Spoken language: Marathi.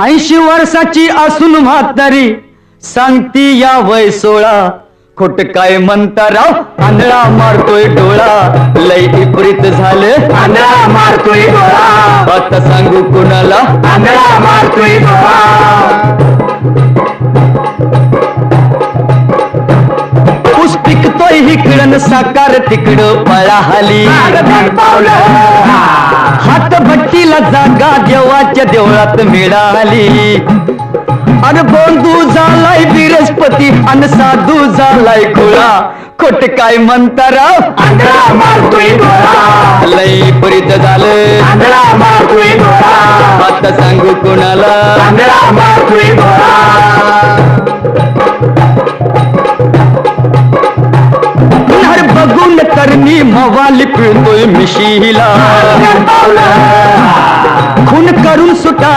ऐंशी वर्षाची असून म्हातारी सांगती या वय सोळा. खोट काय म्हणता राव? आंधळा मारतोय डोळा. लय विपरीत झालं. आंधळा मारतोय डोळा. आता सांगू कुणाला? आंधळा मारतोय डोळा. पिकतोय इकडं साकार तिकडं पावलं. हात भट्टीला जागा देवाच्या देवळात मिळाली. अन बोंदू झालाय बिरस्पती अन साधू झालाय खुळा. खोट काय म्हणता राव? लय परित झालं. आता सांगू कोणाला? बघून तर मी मवाली पिळतोय मिशीला. ¡Guau!